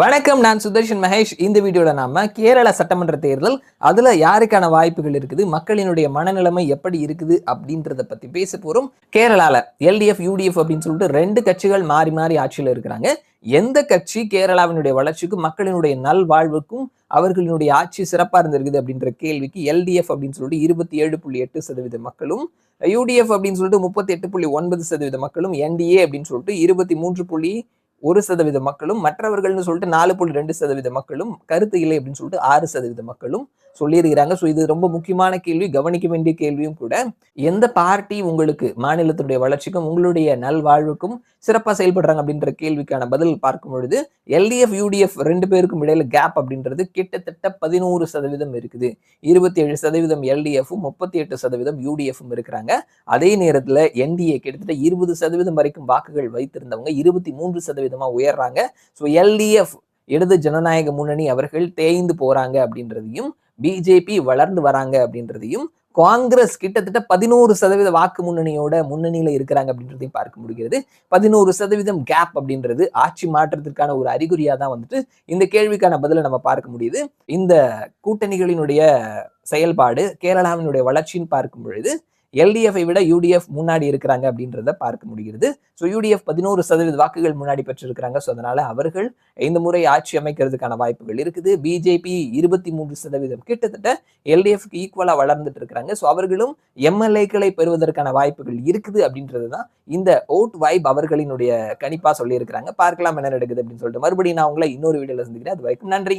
வணக்கம் நான் சுதர்ஷன் மகேஷ். இந்த வீடியோவில் நாம கேரள சட்டமன்ற தேர்தல் அதில் யாருக்கான வாய்ப்புகள் இருக்குது மக்களினுடைய மனநிலைமை எப்படி இருக்குது அப்படின்றத பற்றி பேச போகிறோம் கேரளாவில் எல்டிஎஃப் யூடிஎஃப் அப்படின்னு சொல்லிட்டு ரெண்டு கட்சிகள் மாறி மாறி ஆட்சியில் இருக்கிறாங்க. எந்த கட்சி கேரளாவினுடைய வளர்ச்சிக்கும் மக்களினுடைய நல்வாழ்வுக்கும் அவர்களினுடைய ஆட்சி சிறப்பாக இருந்திருக்குது அப்படின்ற கேள்விக்கு எல்டிஎஃப் அப்படின்னு சொல்லிட்டு இருபத்தி ஏழு புள்ளி எட்டு சதவீத மக்களும் யூடிஎஃப் அப்படின்னு சொல்லிட்டு முப்பத்தி எட்டு புள்ளி ஒன்பது சதவீத மக்களும் என்டிஏ அப்படின்னு சொல்லிட்டு இருபத்தி மூன்று புள்ளி ஒரு சதவீத மக்களும் மற்றவர்கள்னு சொல்லிட்டு நாலு புள்ளி ரெண்டு சதவீத மக்களும் கருத்து இல்லை அப்படின்னு சொல்லிட்டு ஆறு சதவீத மக்களும் சொல்லியிருக்கிறாங்க. ஸோ இது ரொம்ப முக்கியமான கேள்வி. கவனிக்க வேண்டிய கேள்வியும் கூட எந்த பார்ட்டி உங்களுக்கு மாநிலத்தினுடைய வளர்ச்சிக்கும் உங்களுடைய நல்வாழ்வுக்கும் சிறப்பாக செயல்படுறாங்க அப்படின்ற கேள்விக்கான பதில் பார்க்கும் பொழுது எல்டிஎஃப் யூடிஎஃப் ரெண்டு பேருக்கும் இடையில கேப் அப்படின்றது கிட்டத்தட்ட பதினோரு சதவீதம் இருக்குது. இருபத்தி ஏழு சதவீதம் எல்டிஎஃப்பும் முப்பத்தி எட்டு சதவீதம் யூடிஎஃப்பும் இருக்கிறாங்க. அதே நேரத்தில் என்டிஏ கிட்டத்தட்ட இருபது சதவீதம் வரைக்கும் வாக்குகள் வைத்திருந்தவங்க இருபத்தி மூன்று சதவீதமாக உயர்றாங்க. ஸோ எல்டிஎஃப் இடது ஜனநாயக முன்னணி அவர்கள் தேய்ந்து போறாங்க அப்படின்றதையும் பிஜேபி வளர்ந்து வராங்க அப்படின்றதையும் காங்கிரஸ் கிட்டத்தட்ட பதினோரு சதவீத வாக்கு முன்னணியோட முன்னணியில இருக்கிறாங்க அப்படின்றதையும் பார்க்க முடிகிறது. பதினோரு சதவீதம் கேப் அப்படின்றது ஆட்சி மாற்றத்திற்கான ஒரு அறிகுறியா தான் வந்துட்டு இந்த கேள்விக்கான பதிலை நம்ம பார்க்க முடியுது. இந்த கூட்டணிகளினுடைய செயல்பாடு கேரளாவினுடைய வளர்ச்சின்னு பார்க்கும் பொழுது எல்டிஎஃப்ஐ விட யூடிஎஃப் முன்னாடி இருக்கிறாங்க அப்படின்றத பார்க்க முடிகிறது. ஸோ யூடிஎஃப் பதினோரு சதவீத வாக்குகள் முன்னாடி பெற்றிருக்கிறாங்க. ஸோ அதனால அவர்கள் இந்த முறை ஆட்சி அமைக்கிறதுக்கான வாய்ப்புகள் இருக்குது. பிஜேபி இருபத்தி மூன்று சதவீதம். கிட்டத்தட்ட எல்டிஎஃப்க்கு ஈக்குவலாக வளர்ந்துட்டு இருக்கிறாங்க. ஸோ அவர்களும் எம்எல்ஏக்களை பெறுவதற்கான வாய்ப்புகள் இருக்குது அப்படின்றது தான் இந்த ஓட் வைப் அவர்களினுடைய கணிப்பாக சொல்லியிருக்கிறாங்க. பார்க்கலாம் என்ன நடக்குது அப்படின்னு சொல்லிட்டு. மறுபடியும் நான் உங்களை இன்னொரு வீடியோவில் சந்திக்கிறேன். அது வரைக்கும் நன்றி.